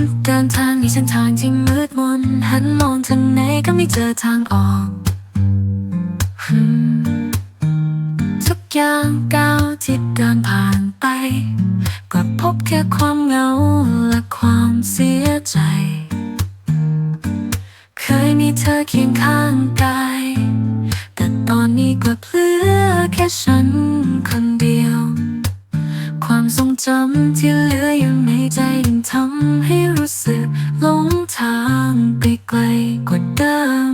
เส้นทางที่มืดมนหันมองทางไหนก็ไม่เจอทางออกทุกอย่างก้าวที่เดินผ่านไปกลับพบแค่ความเหงาและความเสียใจ เคยมีเธอเคียงข้างกายแต่ตอนนี้กลับเหลือแค่ฉันคนเดียว ความทรงจำที่ ทำให้รู้สึกหลงทางไปไกลกว่าเดิม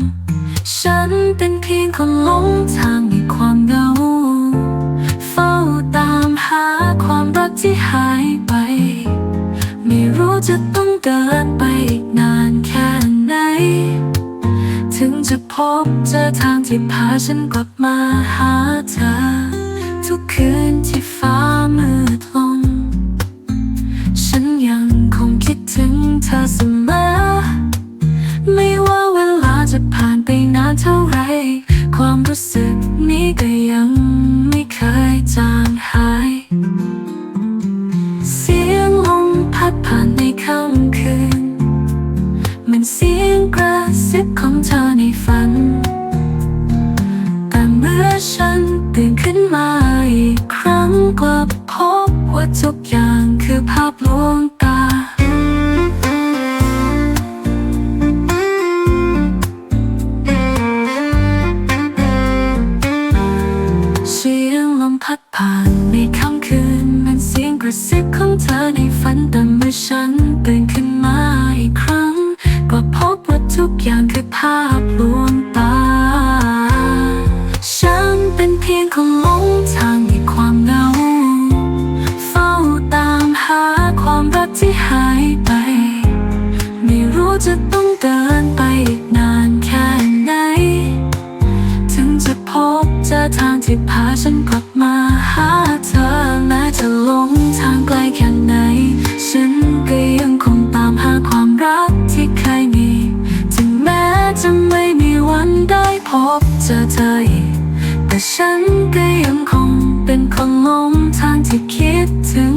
ฉันเป็นเพียงคนหลงทางในความเหงา เฝ้าตามหาความรักที่หายไป ไม่รู้จะต้องเดินไปอีกนานแค่ไหน ถึงจะพบเจอทางที่พาฉันกลับมาหา ยังคงคิดถึงเธอเสมอ ไม่ว่าเวลาจะผ่านไปนานเท่าไร ความรู้สึกนี้ก็ยังไม่เคยจางหาย เสียงลมพัดผ่านในค่ำคืน มันเสียงกระซิบของเธอในฝัน แต่เมื่อฉันตื่นขึ้นมาอีกครั้งกลับพบว่าทุกอย่างคือภาพลวง พัดผ่านในค่ำคืนมันเสียงกระซิบของเธอในฝันแต่เมื่อฉันตื่นขึ้น อทางที่พาฉันกลับมาหาเธอแม้จะหลงทางไกลแค่ไหน ฉันก็ยังคงตามหาความรักที่เคยมี ถึงแม้จะไม่มีวันได้พบเจอเธออีกแต่ฉันก็ยังคงเป็นคนหลงทางที่คิดถึง